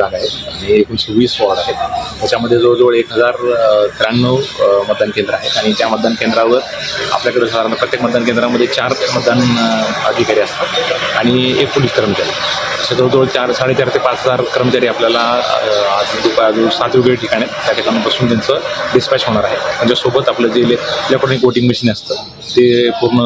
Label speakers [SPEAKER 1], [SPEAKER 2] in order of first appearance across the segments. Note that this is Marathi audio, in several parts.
[SPEAKER 1] जागा आहेत आणि एकूण वीस वॉर्ड आहेत. त्याच्यामध्ये जवळजवळ एक हजार त्र्याण्णव मतदान केंद्र आहेत आणि त्या मतदान केंद्रावर आपल्याकडे साधारण प्रत्येक मतदान केंद्रामध्ये चार मतदान अधिकारी असतात आणि एक पोलीस कर्मचारी. जवळजवळ चार साडेचार ते पाच हजार कर्मचारी आपल्याला आज दुपार सात वेगवेगळ्या ठिकाणी आहेत. त्या ठिकाणापासून त्यांचं डिस्पॅच होणार आहे. म्हणजे त्यांच्यासोबत आपलं जे इलेक्ट्रॉनिक वोटिंग मशीन असतं ते पूर्ण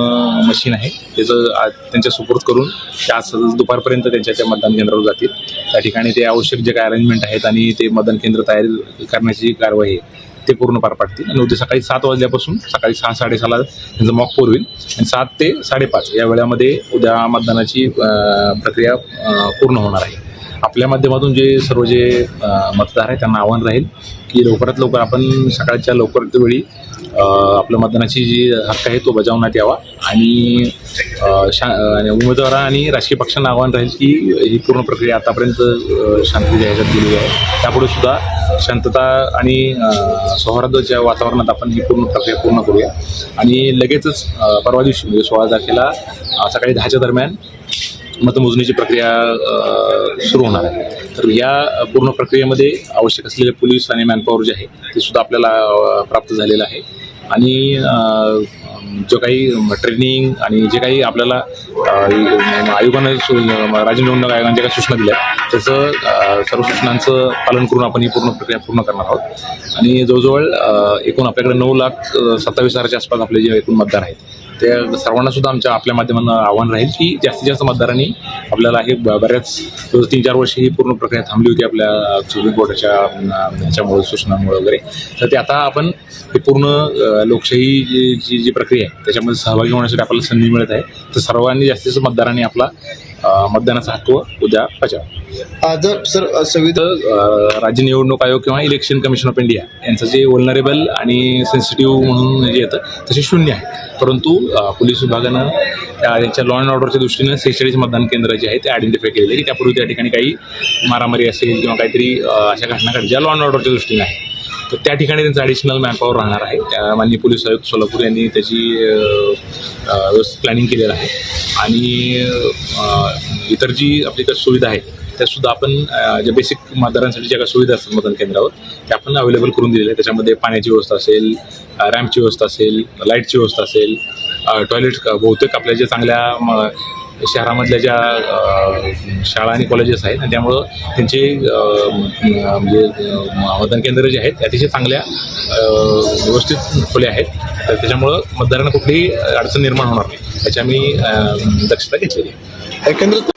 [SPEAKER 1] मशीन आहे. त्याचं आज त्यांच्या सुपूर्द करून ते आज दुपारपर्यंत त्यांच्या त्या मतदान केंद्रावर जातील. त्या ठिकाणी ते आवश्यक जे काय अरेंजमेंट आहेत आणि ते मतदान केंद्र तयार करण्याची कारवाई आहे. ते पूर्ण पार पाडतील. आणि उद्या सकाळी सात वाजल्यापासून सकाळी सहा साडेसहाला त्यांचं मॉक पोर होईल. आणि सात ते साडेपाच या वेळामध्ये उद्या मतदानाची प्रक्रिया पूर्ण होणार आहे. आपल्या माध्यमातून जे सर्व जे मतदार आहेत त्यांना आव्हान राहील की लवकरात लवकर आपण सकाळच्या लवकर वेळी आपलं मतदानाची जी हक्क आहे तो बजावण्यात यावा आणि शा आणि उमेदवार आणि राजकीय पक्षांना आव्हान राहील की ही पूर्ण प्रक्रिया आतापर्यंत शांती शांततेच्या ह्याच्यात गेलेली आहे. त्यापुढे सुद्धा शांतता आणि अं, सौहार्दाच्या वातावरणात आपण ही पूर्ण प्रक्रिया पूर्ण करूया. आणि लगेचच परवा दिवशी म्हणजे सोळा तारखेला सकाळी दहाच्या दरम्यान मतमोजणीची प्रक्रिया सुरू होणार आहे. तर या पूर्ण प्रक्रियेमध्ये आवश्यक असलेले पोलीस आणि मॅनपॉवर जे आहे ते सुद्धा आपल्याला प्राप्त झालेलं आहे. आणि जो काही ट्रेनिंग आणि जे काही आपल्याला आयोगानं राज्य निवडणूक आयोगाने ज्या काही सूचना दिल्या त्याचं सर्व सूचनांचं पालन करून आपण ही पूर्ण प्रक्रिया पूर्ण करणार आहोत. आणि जवळजवळ एकूण आपल्याकडे नऊ लाख सत्तावीस हजाराच्या आसपास आपले जे एकूण मतदार आहेत त्या सर्वांना सुद्धा आमच्या आपल्या माध्यमांना आव्हान राहील की जास्तीत जास्त मतदारांनी आपल्याला हे ब- बऱ्याच तीन चार वर्ष ही पूर्ण प्रक्रिया थांबली होती आपल्या सुप्रीम कोर्टाच्या ह्याच्यामुळे सूचनांमुळे वगैरे. तर ते आता आपण हे पूर्ण लोकशाही जी जी जी प्रक्रिया आहे त्याच्यामध्ये सहभागी होण्यासाठी आपल्याला संधी मिळत आहे. तर सर्वांनी जास्तीत जास्त मतदारांनी आपला मतदानाचा हक्क उद्या बजावा.
[SPEAKER 2] जर सर संविधान
[SPEAKER 1] राज्य निवडणूक आयोग किंवा इलेक्शन कमिशन ऑफ इंडिया यांचं जे वल्नरेबल आणि सेन्सिटिव्ह म्हणून जे येतं तसे शून्य आहे परंतु पोलीस विभागानं त्या लॉ अँड ऑर्डरच्या दृष्टीनं सेहेचाळीस मतदान केंद्र जे आहे ते आयडेंटिफाय केलेले आहे की त्यापूर्वी त्या ठिकाणी काही मारामारी असेल किंवा काहीतरी अशा घटना घडल्या. ज्या लॉ अँड ऑर्डरच्या दृष्टीने आहे. तर त्या ठिकाणी त्यांचं ॲडिशनल मॅनपॉवर राहणार आहे. त्या माननीय पोलीस आयुक्त सोलापूर यांनी त्याची व्यवस्थित प्लॅनिंग केलेलं आहे. आणि इतर जी आपली काही सुविधा आहे त्या सुद्धा आपण ज्या बेसिक मतदारांसाठी ज्या काही सुविधा असतात मतदान केंद्रावर त्या आपण अवेलेबल करून दिलेल्या आहेत. त्याच्यामध्ये पाण्याची व्यवस्था असेल रॅम्पची व्यवस्था असेल लाईटची व्यवस्था असेल टॉयलेट बहुतेक आपल्या ज्या चांगल्या म, शहरामधल्या ज्या शाळा आणि कॉलेजेस आहेत आणि त्यामुळं त्यांचे म्हणजे मतदान केंद्र जे आहेत अतिशय चांगल्या व्यवस्थित खुले आहेत. तर त्याच्यामुळं मतदारांना कुठलीही अडचण निर्माण होणार नाही. याची आम्ही दक्षता घेतलेली आहे.
[SPEAKER 2] एकंदरीत